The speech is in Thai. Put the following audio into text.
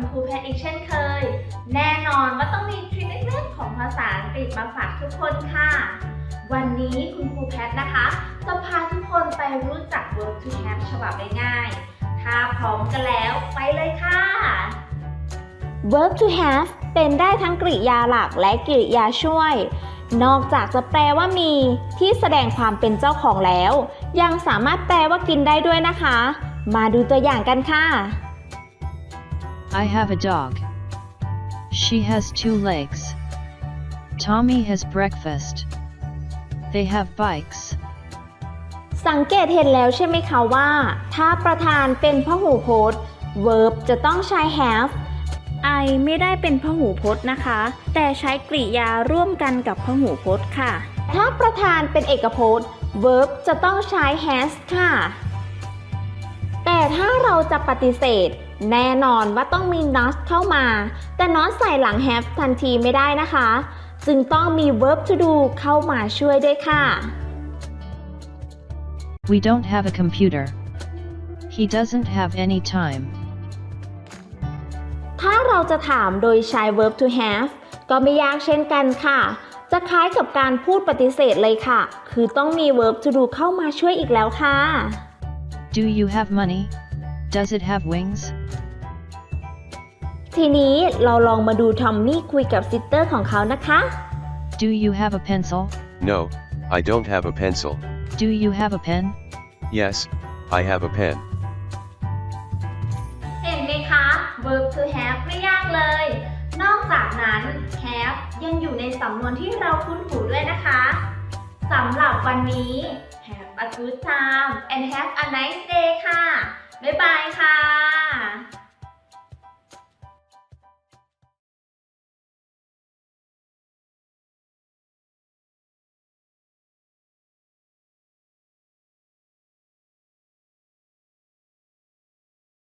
คุณครูแพทอีกเช่นเคย แน่นอนว่าต้องมีทริคเล็กๆของภาษาอังกฤษมาฝากทุกคนค่ะ วันนี้คุณครูแพทนะคะ จะพาทุกคนไปรู้จัก verb to have ฉบับง่ายๆถ้าพร้อมกันแล้วไปเลยค่ะ verb to have เป็นได้ทั้งกริยาหลักและกริยาช่วย นอกจากจะแปลว่ามีที่แสดงความเป็นเจ้าของแล้ว ยังสามารถแปลว่ากินได้ด้วยนะคะ มาดูตัวอย่างกันค่ะ I have a dog. She has two legs. Tommy has breakfast. They have bikes. สังเกตเห็นแล้วใช่ไหมคะว่า ถ้าประธานเป็นพหูพจน์ verb จะต้องใช้ have I ไม่ได้เป็นพหูพจน์นะคะ แต่ใช้กริยาร่วมกันกับพหูพจน์ค่ะ ถ้าประธานเป็นเอกพจน์ verb จะต้องใช้ has ค่ะ แต่ถ้าเราจะปฏิเสธ แน่นอนว่าต้องมี not เข้ามา แต่ not ใส่หลัง have ทันทีไม่ได้นะคะ จึงต้องมี verb to do เข้ามาช่วยด้วยค่ะ We don't have a computer. He doesn't have any time. ถ้าเราจะถามโดยใช้ verb to have ก็ไม่ยากเช่นกันค่ะ จะคล้ายกับการพูดปฏิเสธเลยค่ะ คือต้องมี verb to do เข้ามาช่วยอีกแล้วค่ะ Do you have money? Does it have wings? ทีนี้เราลองมาดูทอมมี่คุยกับซิสเตอร์ของเขานะคะ Do you have a pencil? No, I don't have a pencil. Do you have a pen? Yes, I have a pen. เห็นไหมคะ verb to have ไม่ยากเลย นอกจากนั้น have ยังอยู่ในสำนวนที่เราคุ้นหูด้วยนะคะสำหรับวันนี้ have a good time and have a nice day ค่ะ บ๊ายบายค่ะ